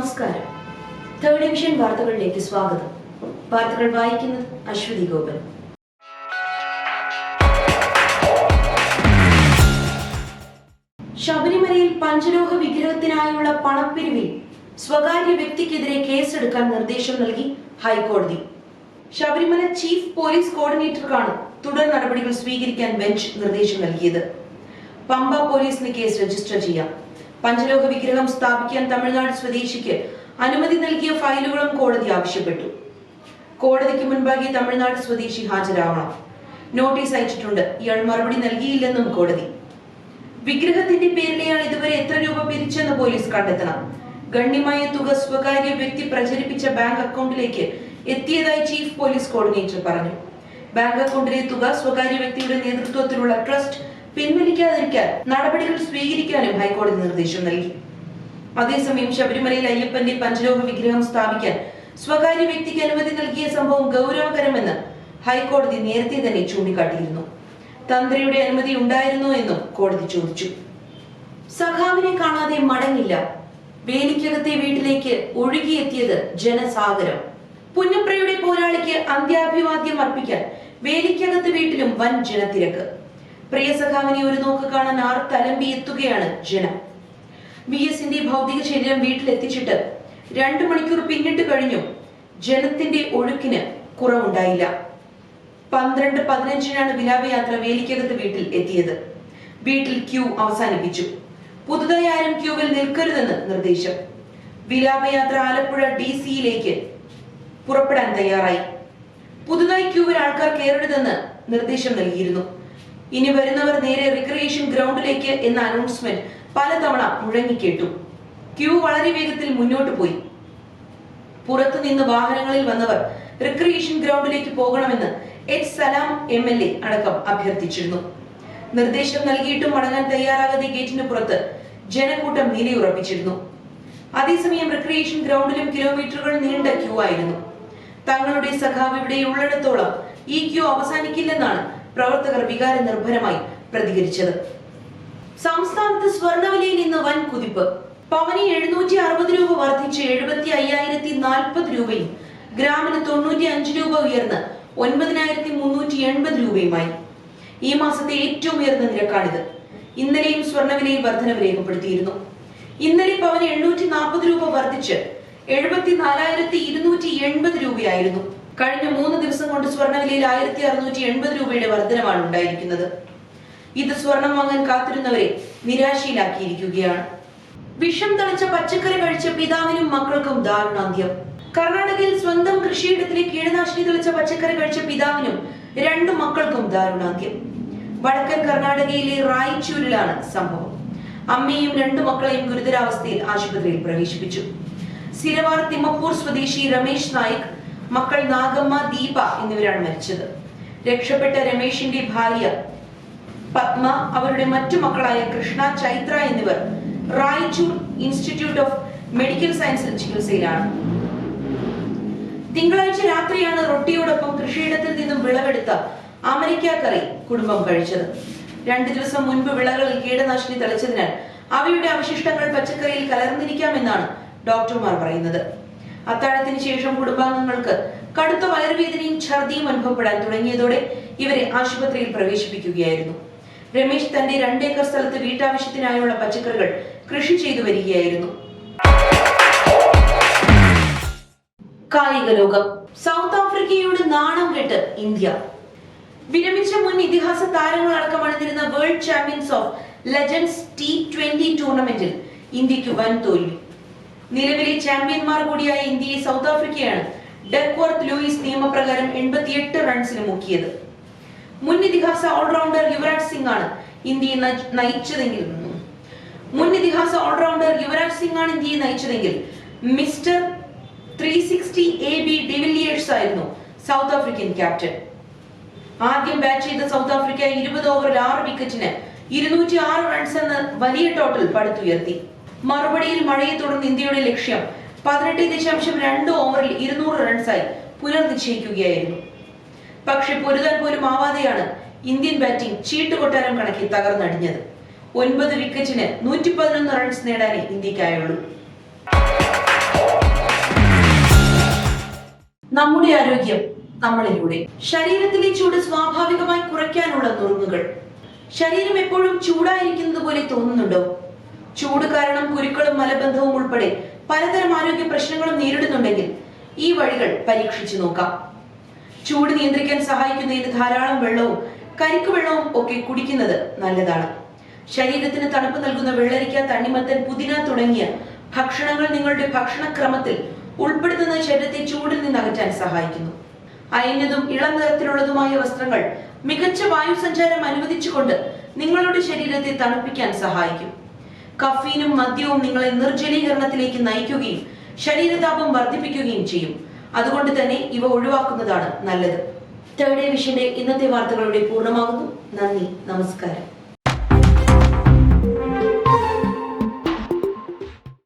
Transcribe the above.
നമസ്കാരം. Third division വാർത്തകളിലേക്ക് സ്വാഗതം. വാർത്തകൾ വായിക്കുന്നത് അശ്വതി ഗോപൻ. ശബരിമലയിൽ പഞ്ചലോഹ വിഗ്രഹത്തിനായുള്ള പണപ്പിരിവിൽ സ്വകാര്യ വ്യക്തിക്കെതിരെ കേസെടുക്കാൻ നിർദ്ദേശം നൽകി ഹൈക്കോടതി. ശബരിമല ചീഫ് പോലീസ് കോർഡിനേറ്റർക്കാണ് തുടർ നടപടികൾ സ്വീകരിക്കാൻ ബെഞ്ച് നിർദ്ദേശം നൽകിയത്. പമ്പ പോലീസിന് കേസ് രജിസ്റ്റർ ചെയ്യാം. പഞ്ചലോഹ വിഗ്രഹം സ്ഥാപിക്കാൻ തമിഴ്നാട് സ്വദേശിക്ക് അനുമതി നൽകിയ ഫയലുകളും കോടതി ആവശ്യപ്പെട്ടു. കോടതിക്ക് മുൻപാകെ തമിഴ്നാട് സ്വദേശി ഹാജരാവണം. നോട്ടീസ് അയച്ചിട്ടുണ്ട്. ഇയാൾ മറുപടി നൽകിയില്ലെന്നും കോടതി. വിഗ്രഹത്തിന്റെ പേരിൽ ഇതുവരെ എത്ര രൂപ പിരിച്ചെന്ന് പോലീസ് കണ്ടെത്തണം. ഗണ്യമായ തുക സ്വകാര്യ വ്യക്തി പ്രചരിപ്പിച്ച ബാങ്ക് അക്കൗണ്ടിലേക്ക് എത്തിയതായി ചീഫ് പോലീസ് കോർഡിനേറ്റർ പറഞ്ഞു. ബാങ്ക് അക്കൗണ്ടിലെ തുക സ്വകാര്യ വ്യക്തിയുടെ നേതൃത്വത്തിലുള്ള ട്രസ്റ്റ് പിൻവലിക്കാതിരിക്കാൻ നടപടികൾ സ്വീകരിക്കാനും ഹൈക്കോടതി നിർദ്ദേശം നൽകി. അതേസമയം ശബരിമലയിൽ അയ്യപ്പന്റെ പഞ്ചലോഹ വിഗ്രഹം സ്ഥാപിക്കാൻ സ്വകാര്യ വ്യക്തിക്ക് അനുമതി നൽകിയ സംഭവം ഗൗരവകരമെന്ന് ഹൈക്കോടതി നേരത്തെ തന്നെ ചൂണ്ടിക്കാട്ടിയിരുന്നു. തന്ത്രിയുടെ അനുമതി ഉണ്ടായിരുന്നോ എന്നും കോടതി ചോദിച്ചു. സഖാവിനെ കാണാതെ മടങ്ങില്ല. വേലിക്കകത്തെ വീട്ടിലേക്ക് ഒഴുകിയെത്തിയത് ജനസാഗരം. പുന്നപ്രയുടെ പോരാളിക്ക് അന്ത്യാഭിവാദ്യം അർപ്പിക്കാൻ വേലിക്കകത്ത് വീട്ടിലും വൻ ജനത്തിരക്ക്. പ്രിയ സഖാവിനെ ഒരു നോക്ക് കാണാൻ ആർ തലമ്പി എത്തുകയാണ് ജനം. വി എസിന്റെ ഭൗതിക ശരീരം വീട്ടിലെത്തിച്ചിട്ട് രണ്ടു മണിക്കൂർ പിന്നിട്ട് കഴിഞ്ഞു. ജനത്തിന്റെ ഒഴുക്കിന് കുറവുണ്ടായില്ല. പന്ത്രണ്ട് പതിനഞ്ചിനാണ് വിലാപയാത്ര വേലിക്കകത്ത് വീട്ടിൽ എത്തിയത്. വീട്ടിൽ ക്യൂ അവസാനിപ്പിച്ചു. പുതുതായി ആരും ക്യൂവിൽ നിൽക്കരുതെന്ന് നിർദ്ദേശം. വിലാപയാത്ര ആലപ്പുഴ ഡി സിയിലേക്ക് പുറപ്പെടാൻ തയ്യാറായി. പുതുതായി ക്യൂവിൽ ആൾക്കാർ കയറരുതെന്ന് നിർദ്ദേശം നൽകിയിരുന്നു. ഇനി വരുന്നവർ നേരെ റിക്രിയേഷൻ ഗ്രൗണ്ടിലേക്ക് എന്ന അനൗൺസ്മെന്റ് പലതവണ മുഴങ്ങിക്കേട്ടു. ക്യൂ വളരെ വേഗത്തിൽ മുന്നോട്ട് പോയി. പുറത്തു നിന്ന് വാഹനങ്ങളിൽ വന്നവർ റിക്രിയേഷൻ ഗ്രൗണ്ടിലേക്ക് പോകണമെന്ന് H Salam M L A അടക്കം അഭ്യർത്ഥിച്ചിരുന്നു. നിർദ്ദേശം നൽകിയിട്ടും മടങ്ങാൻ തയ്യാറാകാതെ ഗേറ്റിന് പുറത്ത് ജനക്കൂട്ടം നിലയുറപ്പിച്ചിരുന്നു. അതേസമയം റിക്രിയേഷൻ ഗ്രൗണ്ടിലും കിലോമീറ്ററുകൾ നീണ്ട ക്യൂ ആയിരുന്നു. തങ്ങളുടെ സഖാവ് ഇവിടെ ഉള്ളിടത്തോളം ഈ ക്യൂ അവസാനിക്കില്ലെന്നാണ് പ്രവർത്തകർ വികാര നിർഭരമായി പ്രതികരിച്ചത്. സംസ്ഥാനത്ത് സ്വർണവിലയിൽ ഇന്ന് വൻ കുതിപ്പ്. പവന് എഴുന്നൂറ്റി അറുപത് രൂപ വർദ്ധിച്ച് എഴുപത്തി അയ്യായിരത്തി നാൽപ്പത് രൂപയും ഗ്രാമിന് തൊണ്ണൂറ്റി അഞ്ച് രൂപ ഉയർന്ന് ഒൻപതിനായിരത്തി മുന്നൂറ്റി എൺപത് രൂപയുമായി. ഈ മാസത്തെ ഏറ്റവും ഉയർന്ന നിരക്കാണിത്. ഇന്നലെയും സ്വർണവിലയിൽ വർധനവ് രേഖപ്പെടുത്തിയിരുന്നു. ഇന്നലെ പവന് എണ്ണൂറ്റി നാൽപ്പത് രൂപ വർദ്ധിച്ച് എഴുപത്തി നാലായിരത്തി ഇരുന്നൂറ്റി എൺപത് രൂപയായിരുന്നു. കഴിഞ്ഞ മൂന്ന് ദിവസം കൊണ്ട് സ്വർണവിലയിൽ ആയിരത്തി അറുന്നൂറ്റി എൺപത് രൂപയുടെ വർധനമാണ് ഉണ്ടായിരിക്കുന്നത്. ഇത് സ്വർണം വാങ്ങാൻ കാത്തിരുന്നവരെ നിരാശയിലാക്കിയിരിക്കുകയാണ്. വിഷം തളിച്ച പച്ചക്കറി കഴിച്ച പിതാവിനും മക്കൾക്കും ദാരുണാന്ത്യം. കർണാടകയിൽ സ്വന്തം കൃഷിയിടത്തിലെ കീടനാശിനി തെളിച്ച പച്ചക്കറി കഴിച്ച പിതാവിനും രണ്ടു മക്കൾക്കും ദാരുണാന്ത്യം. വടക്കൻ കർണാടകയിലെ റായിച്ചൂരിലാണ് സംഭവം. അമ്മയും രണ്ടു മക്കളെയും ഗുരുതരാവസ്ഥയിൽ ആശുപത്രിയിൽ പ്രവേശിപ്പിച്ചു. സിരവാർ തിമ്മപ്പൂർ സ്വദേശി രമേശ് നായിക് മക്കൾ നാഗമ്മ ദീപ എന്നിവരാണ് മരിച്ചത്. രക്ഷപ്പെട്ട രമേശിന്റെ ഭാര്യ പത്മ അവരുടെ മറ്റു മക്കളായ കൃഷ്ണ ചൈത്ര എന്നിവർ റായ്ചൂർ ഇൻസ്റ്റിറ്റ്യൂട്ട് ഓഫ് മെഡിക്കൽ സയൻസിൽ ചികിത്സയിലാണ്. തിങ്കളാഴ്ച രാത്രിയാണ് റൊട്ടിയോടൊപ്പം കൃഷിയിടത്തിൽ നിന്നും വിളവെടുത്ത അമരിക്ക കറി കുടുംബം കഴിച്ചത്. രണ്ടു ദിവസം മുൻപ് വിളകളിൽ കീടനാശിനി തളിച്ചതിനാൽ അവയുടെ അവശിഷ്ടങ്ങൾ പച്ചക്കറിയിൽ കലർന്നിരിക്കാമെന്നാണ് ഡോക്ടർമാർ പറയുന്നത്. അത്താഴത്തിന് ശേഷം കുടുംബാംഗങ്ങൾക്ക് കടുത്ത വയറുവേദനയും ഛർദിയും അനുഭവപ്പെടാൻ തുടങ്ങിയതോടെ ഇവരെ ആശുപത്രിയിൽ പ്രവേശിപ്പിക്കുകയായിരുന്നു. രമേശ് തന്റെ രണ്ടേക്കർ സ്ഥലത്ത് വീട്ടാവശ്യത്തിനായുള്ള പച്ചക്കറികൾ കൃഷി ചെയ്തു വരികയായിരുന്നു. കായിക ലോകം. സൗത്ത് ആഫ്രിക്കയോട് നാണം കെട്ട് ഇന്ത്യ. വിരമിച്ച മുൻ ഇതിഹാസ താരങ്ങൾ അടക്കം അണിനിരുന്ന world champions of legends T twenty ടൂർണമെന്റിൽ ഇന്ത്യയ്ക്ക് വൻ തോൽവി നിലവിലെ ചാമ്പ്യന്മാർ കൂടിയായ ഇന്ത്യയെ സൗത്ത് ആഫ്രിക്കയാണ് ഡെക്വർത്ത് ലൂയിസ് നിയമപ്രകാരം എൺപത്തിയെട്ട് റൺസിന് മുക്കിയത്. മുൻ ഇതിഹാസ ഓൾറൗണ്ടർ യുവരാജ് സിംഗ് ആണ് ഇന്ത്യയെ നയി- നയിച്ചതെങ്കിൽ മുൻ ഇതിഹാസ ഓൾറൗണ്ടർ യുവരാജ് സിംഗ് ആണ് ഇന്ത്യയെ നയിച്ചതെങ്കിൽ mister three sixty A B de Villiers ആയിരുന്നു സൗത്ത് ആഫ്രിക്കൻ ക്യാപ്റ്റൻ. ആദ്യം ബാറ്റ് ചെയ്ത സൗത്ത് ആഫ്രിക്ക ഇരുപത് ഓവറിൽ ആറ് വിക്കറ്റിന് ഇരുന്നൂറ്റി ആറ് റൺസ് എന്ന വലിയ ടോട്ടൽ പടുത്തുയർത്തി. മറുപടിയിൽ മഴയെ തുടർന്ന് ഇന്ത്യയുടെ ലക്ഷ്യം പതിനെട്ട് ദശാംശം രണ്ട് ഓവറിൽ ഇരുന്നൂറ് റൺസായി പുനർനിശ്ചയിക്കുകയായിരുന്നു. പക്ഷെ പൊരുതാൻ പോലും ആവാതെയാണ് ഇന്ത്യൻ ബാറ്റിംഗ് ചീട്ടുകൊട്ടാരം കണക്കി തകർന്നടിഞ്ഞത്. ഒൻപത് വിക്കറ്റിന് നൂറ്റി പതിനൊന്ന് റൺസ് നേടാനേ ഇന്ത്യക്കായുള്ളൂ. നമ്മുടെ ആരോഗ്യം നമ്മളിലൂടെ. ശരീരത്തിലെ ചൂട് സ്വാഭാവികമായി കുറയ്ക്കാനുള്ള നുറുങ്ങുകൾ. ശരീരം എപ്പോഴും ചൂടായിരിക്കുന്നത് പോലെ തോന്നുന്നുണ്ടോ? ചൂട് കാരണം കുരുക്കളും മലബന്ധവും ഉൾപ്പെടെ പലതരം ആരോഗ്യ പ്രശ്നങ്ങളും നേരിടുന്നുണ്ടെങ്കിൽ ഈ വഴികൾ പരീക്ഷിച്ചു നോക്കാം. ചൂട് നിയന്ത്രിക്കാൻ സഹായിക്കുന്നതിന് ധാരാളം വെള്ളവും കരിക്ക് വെള്ളവും ഒക്കെ കുടിക്കുന്നത് നല്ലതാണ്. ശരീരത്തിന് തണുപ്പ് നൽകുന്ന വെള്ളരിക്ക തണ്ണിമത്തൻ പുതിന തുടങ്ങിയ ഭക്ഷണങ്ങൾ നിങ്ങളുടെ ഭക്ഷണക്രമത്തിൽ ഉൾപ്പെടുത്തുന്നത് ശരീരത്തെ ചൂടിൽ നിന്ന് അകറ്റാൻ സഹായിക്കുന്നു. അയഞ്ഞതും ഇളം നിറത്തിലുള്ളതുമായ വസ്ത്രങ്ങൾ മികച്ച വായു സഞ്ചാരം അനുവദിച്ചുകൊണ്ട് നിങ്ങളുടെ ശരീരത്തെ തണുപ്പിക്കാൻ സഹായിക്കും. കഫീനും മദ്യവും നിങ്ങളെ നിർജലീകരണത്തിലേക്ക് നയിക്കുകയും ശരീരതാപം വർദ്ധിപ്പിക്കുകയും ചെയ്യും. അതുകൊണ്ട് തന്നെ ഇവ ഒഴിവാക്കുന്നതാണ് നല്ലത്. തേർഡ് വിഷന്റെ ഇന്നത്തെ വാർത്തകളുടെ പൂർണമാകുന്നു. നന്ദി. നമസ്കാരം.